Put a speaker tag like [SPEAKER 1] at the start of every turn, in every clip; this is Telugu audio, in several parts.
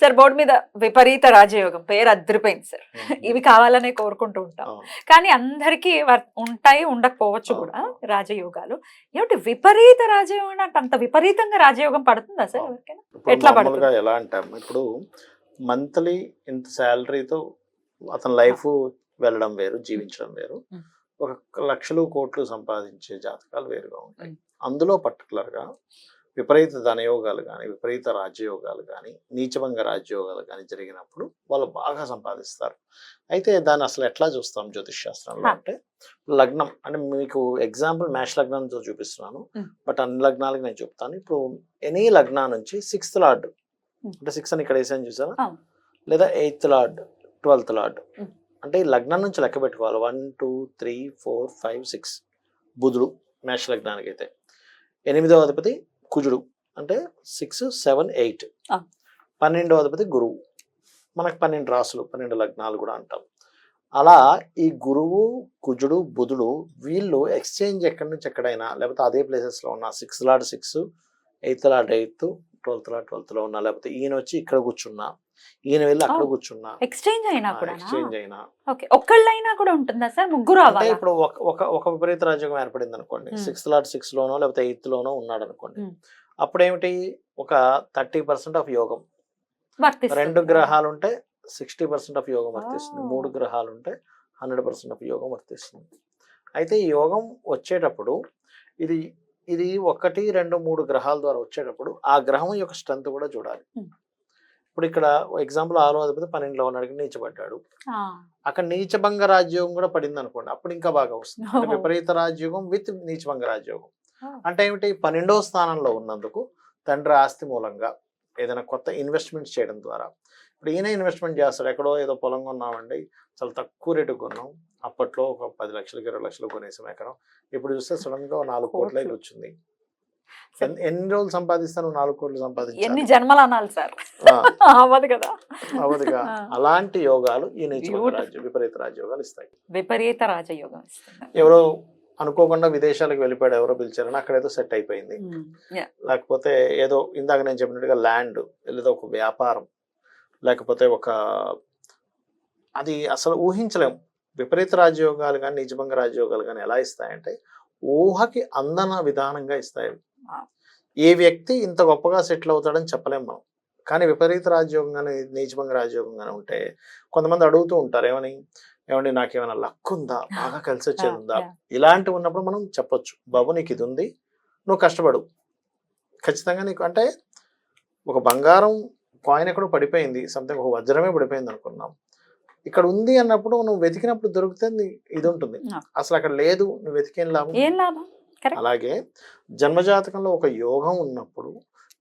[SPEAKER 1] సార్ బోర్డు మీద విపరీత రాజయోగం పేరు అద్దరిపోయింది సార్. ఇవి కావాలనే కోరుకుంటూ ఉంటాం. కానీ అందరికీ ఉంటాయి ఉండకపోవచ్చు. కూడా రాజయోగాలు. ఏమిటి విపరీత రాజయోగం అంటే అంత విపరీతంగా రాజయోగం పడుతుందా సార్ ఎట్లా
[SPEAKER 2] మామూలుగా ఎలా అంటాం ఇప్పుడు మంత్లీ ఇంత శాలరీతో అతని లైఫ్ వెళ్ళడం వేరు జీవించడం వేరు. ఒక లక్షలు కోట్లు సంపాదించే జాతకాలు వేరుగా ఉంటాయి. అందులో particular గా విపరీత ధనయోగాలు కానీ విపరీత రాజ్యయోగాలు కానీ నీచభంగ రాజ్యయోగాలు కానీ జరిగినప్పుడు వాళ్ళు బాగా సంపాదిస్తారు అయితే దాన్ని అసలు ఎట్లా చూస్తాం జ్యోతిష్ శాస్త్రంలో. అంటే లగ్నం అంటే మీకు ఎగ్జాంపుల్ మేష లగ్నంతో చూపిస్తున్నాను. బట్ అన్ని లగ్నాలకు నేను చెప్తాను ఇప్పుడు ఎనీ లగ్నా నుంచి సిక్స్త్ లార్డ్. అంటే సిక్స్ అని ఇక్కడ వేసాను చూసారా. లేదా ఎయిత్ లార్డ్ ట్వెల్త్ లార్డ్. అంటే ఈ లగ్నం నుంచి లెక్క పెట్టుకోవాలి one two three four five six బుధుడు మేష లగ్నానికి అయితే ఎనిమిదవ అధిపతి కుజుడు అంటే సిక్స్ సెవెన్ ఎయిట్.
[SPEAKER 1] ఆ.
[SPEAKER 2] పన్నెండవ అధిపతి గురువు. మనకు పన్నెండు రాసులు పన్నెండు లగ్నాలు కూడా అంటాం. అలా ఈ గురువు కుజుడు బుధుడు వీళ్ళు ఎక్స్చేంజ్ ఎక్కడి నుంచి ఎక్కడైనా లేకపోతే అదే places లో ఉన్న six lord six eighth lord eighth twelfth lord ట్వెల్త్లో ఉన్నా లేకపోతే ఈయన వచ్చి ఇక్కడ కూర్చున్నా ఈయన వెళ్ళి అక్కడ. కూర్చున్నా.
[SPEAKER 1] ఎక్స్చేంజ్ అయినా కూడా
[SPEAKER 2] ఎక్స్చేంజ్ అయినా.
[SPEAKER 1] ఓకే. ఒక్కళ్ళైనా కూడా ఉంటుందా సార్? ముగ్గురు
[SPEAKER 2] అంటే ఇప్పుడు ఒక ఒక విపరీత రాజ్యం ఏర్పడింది అనుకోండి. సిక్స్త్ లాట్ సిక్స్ లోనో లేకపోతే ఎయిత్ లోనో ఉన్నాడు అనుకోండి. అప్పుడేమిటి? ఒక థర్టీ పర్సెంట్ ఆఫ్ యోగం. రెండు గ్రహాలు ఉంటే సిక్స్టీ పర్సెంట్ ఆఫ్ యోగం వర్తిస్తుంది. మూడు గ్రహాలు ఉంటే హండ్రెడ్ పర్సెంట్ ఆఫ్ యోగం వర్తిస్తుంది. అయితే ఈ యోగం వచ్చేటప్పుడు ఇది ఇది ఒకటి రెండు మూడు గ్రహాల ద్వారా వచ్చేటప్పుడు ఆ గ్రహం యొక్క స్ట్రెంత్ కూడా చూడాలి. ఇప్పుడు ఇక్కడ ఎగ్జాంపుల్ ఆరో అధిపతి పన్నెండులో ఉన్నాడికి నీచబడ్డాడు. అక్కడ నీచభంగ రాజ్యోగం కూడా పడింది అనుకోండి అప్పుడు ఇంకా బాగా వస్తుంది. విపరీత రాజ్యోగం విత్ నీచభంగ రాజ్యోగం. అంటే ఏమిటి పన్నెండో స్థానంలో ఉన్నందుకు తండ్రి ఆస్తి మూలంగా ఏదైనా కొత్త ఇన్వెస్ట్మెంట్ చేయడం ద్వారా ఇప్పుడు ఈయన ఇన్వెస్ట్మెంట్ చేస్తాడు. ఎక్కడో ఏదో పొలం కొన్నామండి. చాలా తక్కువ రేటు కొన్నాం. అప్పట్లో ఒక పది లక్షలకి ఇరవై లక్షలు కొనేసాం ఎకరం. ఇప్పుడు చూస్తే సడన్గా నాలుగు కోట్లకి
[SPEAKER 1] కోట్లు.
[SPEAKER 2] వచ్చింది ఎన్- ఎన్ని రోజులు సంపాదిస్తాను నాలుగు కోట్లు
[SPEAKER 1] ఎన్ని
[SPEAKER 2] సంపాదించాలి
[SPEAKER 1] జన్మలు అనాలి సార్? అవ్వదు కదా.
[SPEAKER 2] అలాంటి యోగాలు ఈ. రాజ్యం విపరీత రాజ్యోగాలు ఇస్తాయి.
[SPEAKER 1] విపరీత రాజయోగం
[SPEAKER 2] ఎవరో అనుకోకుండా విదేశాలకు వెళ్ళిపోయాడు ఎవరో పిలిచారని అక్కడ ఏదో సెట్ అయిపోయింది. లేకపోతే ఏదో ఇందాక నేను చెప్పినట్టుగా ల్యాండ్ లేదా ఒక వ్యాపారం. లేకపోతే ఒక అది అసలు ఊహించలేం. విపరీత రాజయోగాలు కానీ నిజభంగ రాజయోగాలు కానీ ఎలా ఇస్తాయంటే ఊహకి అందన విధానంగా ఇస్తాయి. ఏ వ్యక్తి ఇంత గొప్పగా సెటిల్ అవుతాడని చెప్పలేం మనం. కానీ విపరీత రాజయోగం కానీ నీచభంగ రాజయోగం కానీ ఉంటే కొంతమంది అడుగుతూ ఉంటారు ఏమని? ఏమండి నాకేమైనా లక్ ఉందా? బాగా కలిసి వచ్చేది ఉందా. ఇలాంటివి ఉన్నప్పుడు మనం చెప్పొచ్చు. బాబు నీకు ఇది ఉంది. నువ్వు కష్టపడు. ఖచ్చితంగా నీకు అంటే ఒక బంగారం కాయిన్ ఎక్కడో పడిపోయింది సంథింగ్ ఒక వజ్రమే పడిపోయింది అనుకున్నాం. ఇక్కడ ఉంది అన్నప్పుడు నువ్వు వెతికినప్పుడు దొరికితే నీ- ఇది ఉంటుంది. అసలు అక్కడ లేదు నువ్వు వెతికేం లాభం? అలాగే జన్మజాతకంలో ఒక యోగం ఉన్నప్పుడు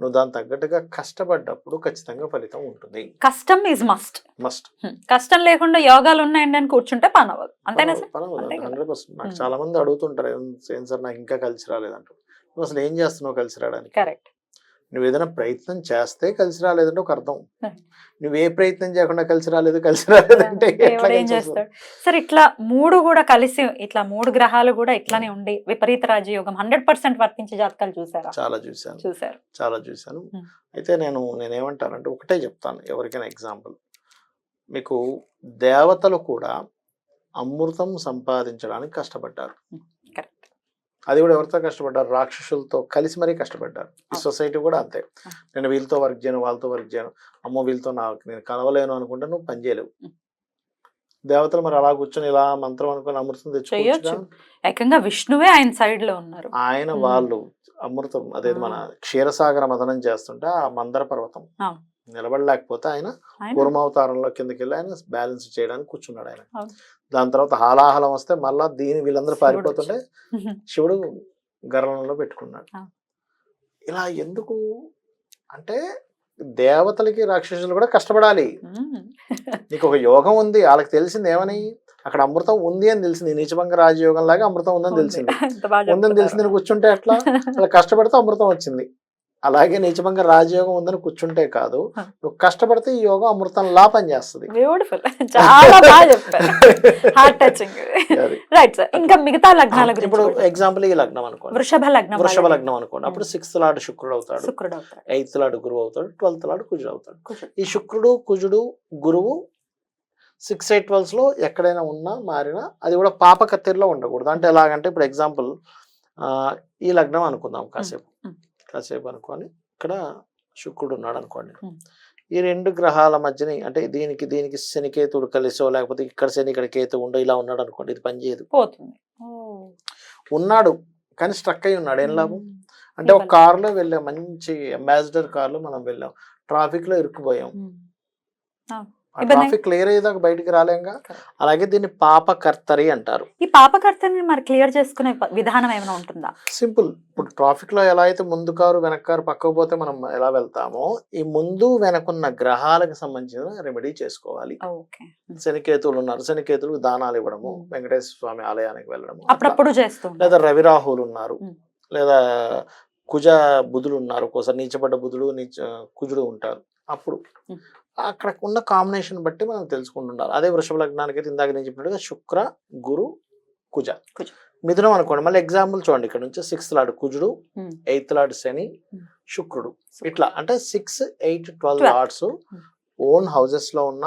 [SPEAKER 2] నువ్వు దాని తగ్గట్టుగా కష్టపడ్డప్పుడు ఖచ్చితంగా ఫలితం ఉంటుంది.
[SPEAKER 1] కష్టం ఈజ్ మస్ట్
[SPEAKER 2] మస్ట్
[SPEAKER 1] కష్టం లేకుండా యోగాలు ఉన్నాయండి అని కూర్చుంటే పని అవ్వదు అంతేనా.
[SPEAKER 2] Hundred percent. నాకు. చాలా మంది అడుగుతుంటారు "ఏం- సార్ నాకు ఇంకా కలిసి రాలేదంటూ. నువ్వు అసలు ఏం చేస్తున్నావు కలిసి రావడానికి?
[SPEAKER 1] కరెక్ట్
[SPEAKER 2] నువ్వు ఏదైనా ప్రయత్నం చేస్తే కలిసి రాలేదంటే ఒక అర్థం. నువ్వు ఏ ప్రయత్నం చేయకుండా కలిసి రాలేదు కలిసి రాలేదంటే
[SPEAKER 1] సార్ ఇట్లా మూడు కూడా కలిసి ఇట్లా మూడు గ్రహాలు కూడా ఇట్లానే ఉండి విపరీత రాజయోగం హండ్రెడ్ పర్సెంట్ వర్తించే జాతకాలు చూసారా?
[SPEAKER 2] చాలా చూశాను.
[SPEAKER 1] చూసారు
[SPEAKER 2] చాలా చూశాను. అయితే నేను నేనేమంటానంటే ఒకటే చెప్తాను ఎవరికైనా ఎగ్జాంపుల్. మీకు దేవతలు కూడా అమృతం సంపాదించడానికి కష్టపడ్డారు. అది కూడా ఎవరితో కష్టపడ్డారు రాక్షసులతో కలిసి మరీ కష్టపడ్డారు ఈ. సొసైటీ కూడా అంతే. నేను వీళ్ళతో వర్క్ చేయను వాళ్ళతో వర్క్ చేయను అమ్మో వీళ్ళతో నాకు నేను కలవలేను అనుకుంటే నువ్వు పని చేయలేవు. దేవతలు మరి అలా కూర్చొని ఇలా మంత్రం అనుకుని అమృతం తెచ్చుకోవచ్చు.
[SPEAKER 1] ఏకంగా విష్ణువే ఆయన సైడ్లో ఉన్నారు
[SPEAKER 2] ఆయన. వాళ్ళు అమృతం అదే మన. క్షీరసాగర మదనం చేస్తుంటే ఆ మందర పర్వతం. నిలబడలేకపోతే ఆయన
[SPEAKER 1] ఆయన
[SPEAKER 2] కూర్మావతారంలో కిందకి వెళ్ళి ఆయన బ్యాలెన్స్ చేయడానికి కూర్చున్నాడు ఆయన. దాని తర్వాత హాలాహలం వస్తే మళ్ళా దీని వీళ్ళందరూ పారిపోతుంటే శివుడు గర్లంలో పెట్టుకున్నాడు. ఇలా ఎందుకు? అంటే దేవతలకి రాక్షసులు కూడా కష్టపడాలి. నీకు ఒక యోగం ఉంది వాళ్ళకి తెలిసింది ఏమని? అక్కడ అమృతం ఉంది అని తెలిసింది నీచభంగ రాజయోగం లాగా అమృతం ఉందని తెలిసింది. ఉందని తెలిసింది కూర్చుంటే ఎట్లా? అలా కష్టపడితే అమృతం వచ్చింది. అలాగే నీచభంగ రాజయోగం ఉందని కూర్చుంటే కాదు. నువ్వు కష్టపడితే ఈ యోగం అమృతం లా పనిచేస్తుంది.
[SPEAKER 1] బ్యూటిఫుల్ చాలా బాగా చెప్పారు. హార్ట్ టచింగ్
[SPEAKER 2] అది.
[SPEAKER 1] రైట్ సార్ ఇంకా మిగతా లగ్నాల గురించి
[SPEAKER 2] ఇప్పుడు. ఎగ్జాంపుల్ ఈ లగ్నం అనుకోండి.
[SPEAKER 1] వృషభ లగ్నం
[SPEAKER 2] వృషభ లగ్నం అనుకోండి. అప్పుడు సిక్స్త్ లాడు శుక్రుడు అవుతాడు.
[SPEAKER 1] శుక్రుడు అవుతాడు
[SPEAKER 2] ఎయిత్ లాడు గురువు అవుతాడు. ట్వెల్త్ లాడు కుజుడు అవుతాడు. ఈ శుక్రుడు కుజుడు గురువు సిక్స్ ఎయిట్ ట్వెల్వ్స్లో ఎక్కడైనా ఉన్నా మారినా అది కూడా పాప కత్తిరిలో ఉండకూడదు. అంటే ఎలాగంటే ఇప్పుడు ఎగ్జాంపుల్ ఈ లగ్నం అనుకుందాం కాసేపు. కాసేపు అనుకొని ఇక్కడ శుక్రుడు ఉన్నాడు అనుకోండి. ఈ రెండు గ్రహాల మధ్యని అంటే దీనికి దీనికి శనికేతుడు కలిసో లేకపోతే ఇక్కడ శని ఇక్కడ కేతు ఉండో ఇలా ఉన్నాడు అనుకోండి ఇది పనిచేయదు
[SPEAKER 1] పోతుంది.
[SPEAKER 2] ఉన్నాడు కానీ స్ట్రక్ అయి ఉన్నాడు. ఏం లాభం. అంటే ఒక. కారులో వెళ్ళాం మంచి అంబాసిడర్ కార్లో మనం వెళ్ళాం. ట్రాఫిక్లో ఇరుక్కుపోయాం ట్రాఫిక్ క్లియర్ అయ్యేదాకా బయటికి రాలేంగా. అలాగే దీన్ని పాప కర్తరి అంటారు
[SPEAKER 1] ఈ పాపకర్తని మరి క్లియర్ చేసుకునే విధానం ఏమైనా ఉంటుందా
[SPEAKER 2] సింపుల్ ఇప్పుడు ట్రాఫిక్లో ఎలా అయితే ముందు కారు వెనక కారు పక్కకు పోతే మనం ఎలా వెళ్తామో ఈ ముందు వెనకున్న గ్రహాలకు సంబంధించిన రెమెడీ చేసుకోవాలి శనికేతువులు ఉన్నారు శనికేతులు దానాలు ఇవ్వడము. వెంకటేశ్వర స్వామి ఆలయానికి వెళ్ళడము.
[SPEAKER 1] అప్పుడప్పుడు చేస్తూ.
[SPEAKER 2] లేదా రవిరాహులు ఉన్నారు. లేదా కుజ బుధులు ఉన్నారు ఒక్కోసారి నీచబడ్డ బుధుడు నీచ కుజుడు ఉంటారు అప్పుడు. అక్కడ ఉన్న కాంబినేషన్ బట్టి మనం తెలుసుకుంటుండాలి. అదే వృషభ లగ్నానికి అయితే ఇందాక నేను చెప్పినట్టుగా శుక్ర గురు కుజ.
[SPEAKER 1] కుజ.
[SPEAKER 2] మిథునం అనుకోండి. మళ్ళీ ఎగ్జాంపుల్ చూడండి. ఇక్కడ నుంచి సిక్స్త్ లాడు కుజుడు. ఎయిత్ లాడు శని. శుక్రుడు. ఇట్లా అంటే six eight twelve
[SPEAKER 1] Hmm.
[SPEAKER 2] Own హౌసెస్లో ఉన్న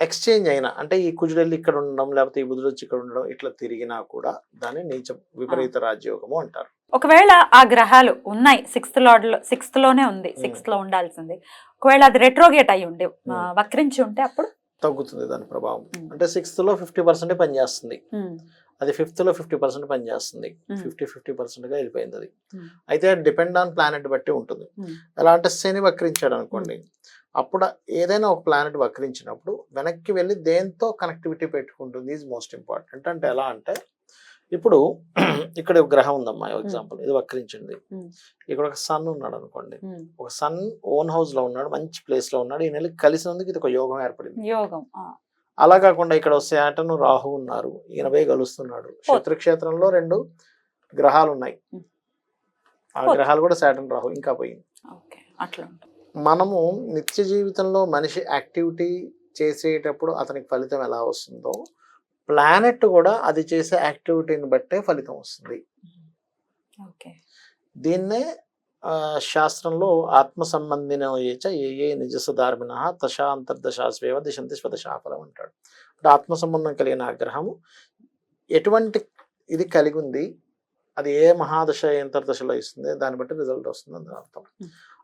[SPEAKER 2] ఎక్స్చేంజ్ అయినా అంటే ఈ కుజుడు వెళ్ళి ఇక్కడ ఉండడం లేకపోతే ఈ బుధుడు వచ్చి ఇక్కడ ఉండడం ఇట్లా తిరిగినా కూడా దాన్ని నీచ విపరీత రాజ్యోగము అంటారు.
[SPEAKER 1] ఒకవేళ ఆ గ్రహాలు ఉన్నాయి సిక్స్త్ లార్డ్లో సిక్స్త్లోనే ఉంది
[SPEAKER 2] Hmm.
[SPEAKER 1] సిక్స్త్లో ఉండాల్సింది ఒకవేళ అది రెట్రోగేట్ అయి ఉండి
[SPEAKER 2] Hmm.
[SPEAKER 1] వక్రించి ఉంటే అప్పుడు
[SPEAKER 2] తగ్గుతుంది దాని ప్రభావం
[SPEAKER 1] Hmm.
[SPEAKER 2] అంటే సిక్స్త్లో ఫిఫ్టీ పర్సెంట్ పనిచేస్తుంది
[SPEAKER 1] Hmm.
[SPEAKER 2] అది ఫిఫ్త్లో ఫిఫ్టీ పర్సెంట్ పనిచేస్తుంది
[SPEAKER 1] Hmm.
[SPEAKER 2] ఫిఫ్టీ ఫిఫ్టీ పర్సెంట్గా వెళ్ళిపోయింది అది
[SPEAKER 1] Hmm.
[SPEAKER 2] అయితే డిపెండ్ ఆన్ ప్లానెట్ బట్టి ఉంటుంది
[SPEAKER 1] Hmm.
[SPEAKER 2] ఎలా అంటే శని వక్రించాడు అనుకోండి అప్పుడు ఏదైనా ఒక ప్లానెట్ వక్రించినప్పుడు వెనక్కి వెళ్ళి దేంతో కనెక్టివిటీ పెట్టుకుంటుంది ఈజ్ మోస్ట్ ఇంపార్టెంట్ అంటే ఎలా అంటే ఇప్పుడు ఇక్కడ ఒక గ్రహం ఉందమ్మా ఎగ్జాంపుల్ ఇది వక్రించింది. ఇక్కడ ఒక సన్ ఉన్నాడు అనుకోండి. ఒక సన్ ఓన్ హౌస్లో ఉన్నాడు మంచి ప్లేస్లో ఉన్నాడు. ఈ నెల కలిసినందుకు ఇది ఒక యోగం ఏర్పడింది.
[SPEAKER 1] యోగం.
[SPEAKER 2] అలా కాకుండా ఇక్కడ శాటను రాహు ఉన్నారు. ఈయనపై కలుస్తున్నాడు. శత్రుక్షేత్రంలో రెండు గ్రహాలు ఉన్నాయి. ఆ. గ్రహాలు కూడా శాటన్ రాహు ఇంకా పోయింది
[SPEAKER 1] అట్లా
[SPEAKER 2] మనము నిత్య జీవితంలో మనిషి యాక్టివిటీ చేసేటప్పుడు అతనికి ఫలితం ఎలా వస్తుందో ప్లానెట్ కూడా అది చేసే యాక్టివిటీని బట్టే ఫలితం వస్తుంది.
[SPEAKER 1] ఓకే.
[SPEAKER 2] దీన్నే శాస్త్రంలో ఆత్మ సంబంధిన ఏచ ఏ ఏ నిజ ధార్మిన దశా అంతర్దశాస్వేవ దిశంతి స్వదశాఫలం అంటాడు. అంటే ఆత్మ సంబంధం కలిగిన ఆ గ్రహము ఎటువంటి ఇది కలిగి ఉంది అది ఏ మహాదశ అంతర్దశలో ఇస్తుంది దాన్ని బట్టి రిజల్ట్ వస్తుంది అని అర్థం.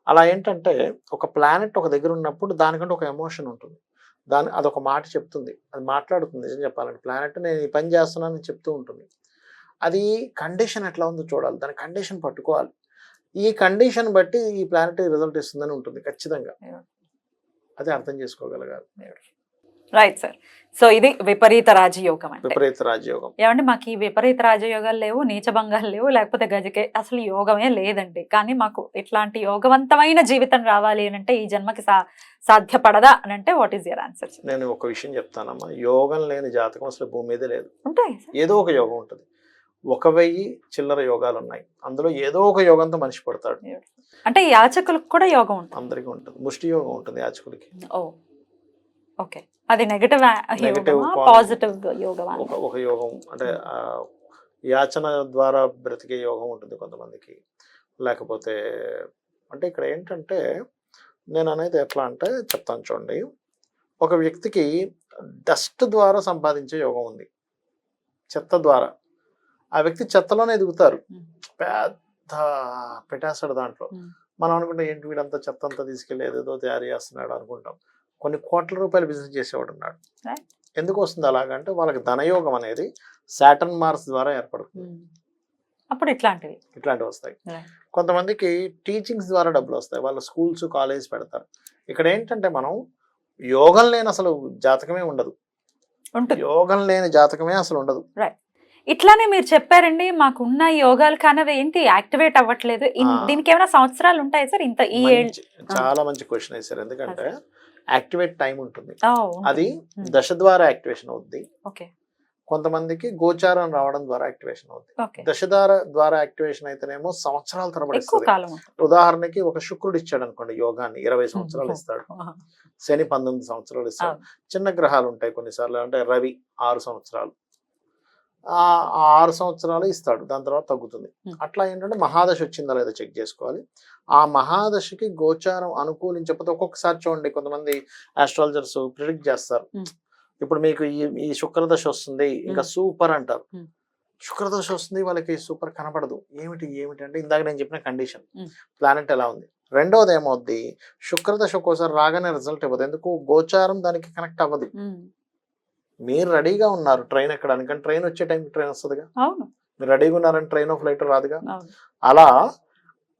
[SPEAKER 2] అలా ఏంటంటే ఒక ప్లానెట్ ఒక దగ్గర ఉన్నప్పుడు దానికంటే ఒక ఎమోషన్ ఉంటుంది. దాని అదొక మాట చెప్తుంది. అది మాట్లాడుతుంది నిజం చెప్పాలంటే. ప్లానెట్ నేను ఈ పని చేస్తున్నానని చెప్తూ ఉంటుంది. అది కండిషన్ ఎట్లా ఉందో చూడాలి. దాని కండిషన్ పట్టుకోవాలి. ఈ కండిషన్ బట్టి ఈ ప్లానెట్ రిజల్ట్ ఇస్తుందని ఉంటుంది ఖచ్చితంగా. అదే అర్థం చేసుకోగలగాలి.
[SPEAKER 1] రైట్ సార్ సో ఇది విపరీత రాజయోగం అంటే.
[SPEAKER 2] విపరీత రాజయోగం.
[SPEAKER 1] ఏమంటే మాకు ఈ విపరీత రాజయోగాలు లేవు నీచభంగాలు లేవు లేకపోతే గజకే. అసలు యోగమే లేదండి. కానీ మాకు ఇట్లాంటి యోగవంతమైన జీవితం రావాలి అని అంటే ఈ జన్మకి సా సాధ్యపడదా అని అంటే వాట్ ఈస్ యర్ ఆన్సర్
[SPEAKER 2] నేను ఒక విషయం చెప్తానమ్మా. యోగం లేని జాతకం అసలు భూమి మీదే లేదు.
[SPEAKER 1] ఉంటాయి
[SPEAKER 2] ఏదో ఒక యోగం ఉంటుంది. ఒక వెయ్యి చిల్లర యోగాలు ఉన్నాయి. అందులో ఏదో ఒక యోగంతో మనిషి పడతాడు.
[SPEAKER 1] అంటే యాచకులకు కూడా యోగం ఉంటుంది.
[SPEAKER 2] అందరికీ ఉంటుంది. ముష్టి యోగం ఉంటుంది యాచకుడికి
[SPEAKER 1] ఓ ఓకే అది నెగటివ్
[SPEAKER 2] quality.
[SPEAKER 1] పాజిటివ్ యోగమా
[SPEAKER 2] ఒక యోగం అంటే యాచన ద్వారా బ్రతికే యోగం ఉంటుంది కొంతమందికి. లేకపోతే అంటే ఇక్కడ ఏంటంటే నేను అనేది ఎట్లా అంటే చెప్తాను చూడండి. ఒక వ్యక్తికి డస్ట్ ద్వారా సంపాదించే యోగం ఉంది. చెత్త ద్వారా. ఆ వ్యక్తి చెత్తలోనే ఎదుగుతారు.
[SPEAKER 1] Hmm.
[SPEAKER 2] పెద్ద పెట్టేస్తాడు దాంట్లో.
[SPEAKER 1] Hmm.
[SPEAKER 2] మనం అనుకుంటే ఏంటి వీడంతా చెత్త అంతా తీసుకెళ్ళి ఏదేదో తయారు చేస్తున్నాడు అనుకుంటాం. కొన్ని కోట్ల రూపాయలు బిజినెస్ చేసేవాడు ఉన్నాడు. ఎందుకు వస్తుంది అలాగంటే వాళ్ళకి ధనయోగం అనేది సాటర్న్ మార్స్ ద్వారా ఏర్పడుతుంది.
[SPEAKER 1] అప్పుడు ఇట్లాంటివి.
[SPEAKER 2] ఇట్లాంటివి వస్తాయి. కొంతమందికి టీచింగ్స్ ద్వారా డబ్బులు వస్తాయి. వాళ్ళ స్కూల్స్ కాలేజ్ పెడతారు. ఇక్కడ ఏంటంటే మనం యోగం లేని అసలు జాతకమే ఉండదు. యోగం లేని జాతకమే అసలు ఉండదు.
[SPEAKER 1] ఇట్లానే మీరు చెప్పారండి మాకున్న యోగాలు కానీ ఏంటి యాక్టివేట్ అవ్వట్లేదు. దీనికి ఏమైనా సంవత్సరాలు ఉంటాయి సార్ ఇంత ఈ
[SPEAKER 2] చాలా మంచి క్వశ్చన్ వేశారు. ఎందుకంటే యాక్టివేట్ టైం ఉంటుంది అది. దశ ద్వారా యాక్టివేషన్ అవుద్ది కొంతమందికి గోచారం రావడం ద్వారా యాక్టివేషన్ అవుద్ది దశ ద్వారా ద్వారా యాక్టివేషన్ అయితేనేమో సంవత్సరాల తరబడి. ఉదాహరణకి ఒక శుక్రుడు ఇచ్చాడు అనుకోండి యోగాన్ని ఇరవై సంవత్సరాలు. ఇస్తాడు. శని పంతొమ్మిది సంవత్సరాలు ఇస్తాడు. చిన్న గ్రహాలు ఉంటాయి కొన్నిసార్లు అంటే రవి ఆరు సంవత్సరాలు ఆరు సంవత్సరాలు ఇస్తాడు. దాని తర్వాత తగ్గుతుంది. అట్లా ఏంటంటే మహాదశ వచ్చిందా లేదా చెక్ చేసుకోవాలి. ఆ మహాదశకి గోచారం అనుకూలించకపోతే ఒక్కొక్కసారి చూడండి. కొంతమంది ఆస్ట్రాలజర్స్ ప్రిడిక్ట్ చేస్తారు. ఇప్పుడు మీకు ఈ ఈ శుక్రదశ వస్తుంది. ఇంకా. సూపర్ అంటారు. శుక్రదశ వస్తుంది వాళ్ళకి సూపర్ కనపడదు. ఏమిటి ఏమిటి అంటే ఇందాక నేను చెప్పిన కండిషన్. ప్లానెట్ ఎలా ఉంది? రెండవది ఏమవుద్ది? శుక్రదశ ఒక్కోసారి రాగానే రిజల్ట్ ఇవ్వదు ఎందుకు? గోచారం దానికి కనెక్ట్ అవ్వదు. మీరు రెడీగా ఉన్నారు ట్రైన్ ఎక్కడానికి. కానీ ట్రైన్ వచ్చే టైంకి ట్రైన్ వస్తుందిగా?
[SPEAKER 1] అవును.
[SPEAKER 2] మీరు రెడీగా ఉన్నారని ట్రైన్ ఆఫ్ ఫ్లైట్ రాదుగా? అలా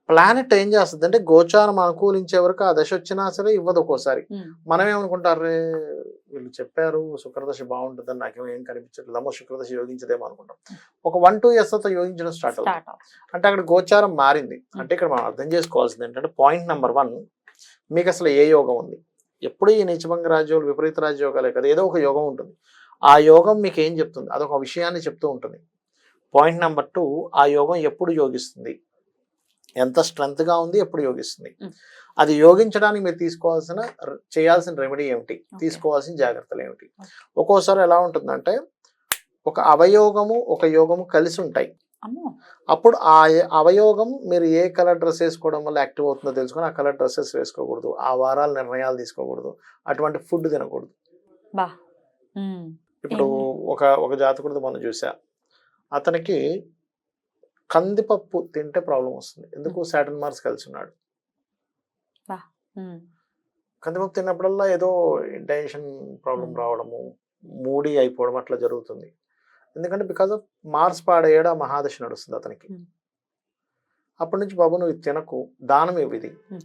[SPEAKER 2] ప్లానెట్ ఏం చేస్తుంది అంటే గోచారం అనుకూలించే వరకు ఆ దశ వచ్చినా సరే ఇవ్వదు ఒక్కోసారి. మనం ఏమనుకుంటారు "రే, వీళ్ళు చెప్పారు శుక్రదశ బాగుంటుందని నాకేమో ఏం కనిపించట్లేదు. అమ్మో శుక్రదశ యోగించదేమో అనుకుంటాం. ఒక వన్ టూ ఇయర్స్ తర్వాత యోగించడం స్టార్ట్ అవుతుంది. అంటే అక్కడ గోచారం మారింది. అంటే ఇక్కడ మనం అర్థం చేసుకోవాల్సింది ఏంటంటే పాయింట్ నెంబర్ వన్ మీకు అసలు ఏ యోగం ఉంది? ఎప్పుడు ఈ నీచభంగ రాజ్యోగాలు విపరీత రాజ్యోగాలే కదా ఏదో ఒక యోగం ఉంటుంది. ఆ యోగం మీకు ఏం చెప్తుంది? అదొక విషయాన్ని చెప్తూ ఉంటుంది. పాయింట్ నెంబర్ టూ ఆ యోగం ఎప్పుడు యోగిస్తుంది? ఎంత strength గా ఉంది ఎప్పుడు యోగిస్తుంది. అది యోగించడానికి మీరు తీసుకోవాల్సిన చేయాల్సిన రెమెడీ ఏమిటి. తీసుకోవాల్సిన జాగ్రత్తలు ఏమిటి? ఒక్కోసారి ఎలా ఉంటుందంటే ఒక అవయోగము ఒక యోగము కలిసి ఉంటాయి. అప్పుడు ఆ అవయోగం మీరు ఏ కలర్ డ్రెస్ వేసుకోవడం వల్ల యాక్టివ్ అవుతుందో తెలుసుకొని ఆ కలర్ డ్రెస్సెస్ వేసుకోకూడదు. ఆ వారాల నిర్ణయాలు తీసుకోకూడదు. అటువంటి ఫుడ్ తినకూడదు. ఇప్పుడు? ఒక ఒక జాతకుడితో మనం చూసా అతనికి కందిపప్పు తింటే ప్రాబ్లం వస్తుంది. ఎందుకు? సాటన్ మార్స్ కలిసి ఉన్నాడు. కందిపప్పు తిన్నప్పుడల్లా ఏదో డైజెషన్ ప్రాబ్లం. రావడము మూడీ అయిపోవడం అట్లా జరుగుతుంది. ఎందుకంటే బికాస్ ఆఫ్ మార్స్ పాడేయడం ఆ మహాదశ నడుస్తుంది అతనికి.
[SPEAKER 1] Hmm.
[SPEAKER 2] అప్పటి నుంచి బాబు నువ్వు తినకు దానం ఇవ్వు ఇది.
[SPEAKER 1] Hmm.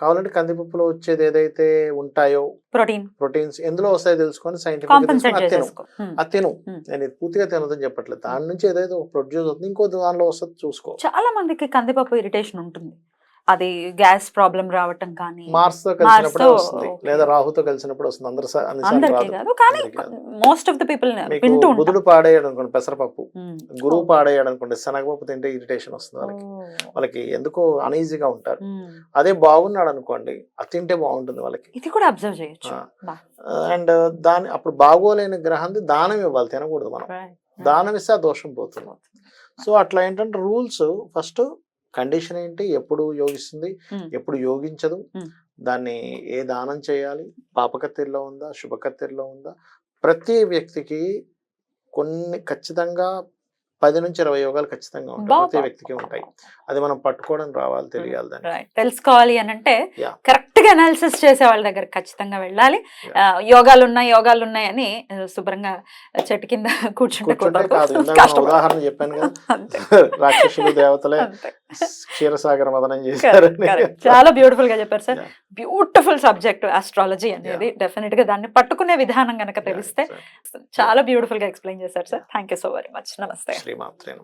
[SPEAKER 2] కావాలంటే కందిపప్పులో వచ్చేది ఏదైతే ఉంటాయో
[SPEAKER 1] ప్రోటీన్
[SPEAKER 2] ప్రోటీన్స్ ఎందులో వస్తాయో తెలుసుకొని సైంటిఫిక్ అది తిను.
[SPEAKER 1] Hmm.
[SPEAKER 2] నేను ఇది పూర్తిగా తినదని చెప్పట్లేదు. దాని నుంచి ఏదైతే ప్రొడ్యూస్ అవుతుంది ఇంకో దానిలో వస్తుంది చూసుకో.
[SPEAKER 1] చాలా మందికి కందిపప్పు ఇరిటేషన్ ఉంటుంది. అది గ్యాస్ ప్రాబ్లం రావటం కానీ
[SPEAKER 2] మార్స్తో కలిసినప్పుడే వస్తుంది. లేదా రాహుతో కలిసినప్పుడు వస్తుంది అందరు
[SPEAKER 1] అందరికీ కాదు కానీ. మోస్ట్ ఆఫ్ ద పీపుల్ వింటూ
[SPEAKER 2] బుధుడు పాడేయడం అనుకోండి పెసరపప్పు. గురువు. పాడేయడం అనుకోండి శనగపప్పు తింటే ఇరిటేషన్ వస్తుంది వాళ్ళకి. వాళ్ళకి ఎందుకో అనీజీగా ఉంటారు. అదే బాగున్నాడు అనుకోండి అది తింటే బాగుంటుంది వాళ్ళకి
[SPEAKER 1] ఇది కూడా అబ్జర్వ్ చేయొచ్చు.
[SPEAKER 2] అండ్ దాని అప్పుడు బాగోలేని గ్రహాన్ని దానం ఇవ్వాలి తినకూడదు మనం. దానం ఇస్తే ఆ దోషం పోతుంది సో అట్లా ఏంటంటే రూల్స్ ఫస్ట్ కండిషన్ ఏంటి ఎప్పుడు యోగిస్తుంది. ఎప్పుడు యోగించదు. దాన్ని ఏ దానం చేయాలి పాపకత్తెరలో ఉందా శుభకత్తెరలో ఉందా ప్రతి వ్యక్తికి కొన్ని ఖచ్చితంగా పది నుంచి ఇరవై యోగాలు ఖచ్చితంగా ఉంటాయి ప్రతి వ్యక్తికి ఉంటాయి. అది మనం పట్టుకోవడం రావాలి తెలియాలి.
[SPEAKER 1] తెలుసుకోవాలి అని అంటే. కరెక్ట్ గా అనాలిసిస్ చేసే వాళ్ళ దగ్గర ఖచ్చితంగా వెళ్ళాలి. యోగాలు ఉన్నాయి యోగాలు ఉన్నాయి అని ఆ, శుభ్రంగా చెట్టు కింద కూర్చుంటే.
[SPEAKER 2] ఉదాహరణ చెప్పాను కదా. రాక్షసులు దేవతలే. క్షీరసాగర మదనం
[SPEAKER 1] correct. చాలా బ్యూటిఫుల్గా చెప్పారు సార్. బ్యూటిఫుల్ సబ్జెక్ట్ ఆస్ట్రాలజీ అనేది డెఫినెట్గా దాన్ని పట్టుకునే విధానం గనక తెలిస్తే చాలా బ్యూటిఫుల్గా ఎక్స్ప్లెయిన్ చేశారు sir. Thank you so very much నమస్తే.
[SPEAKER 2] శ్రీమాత్రే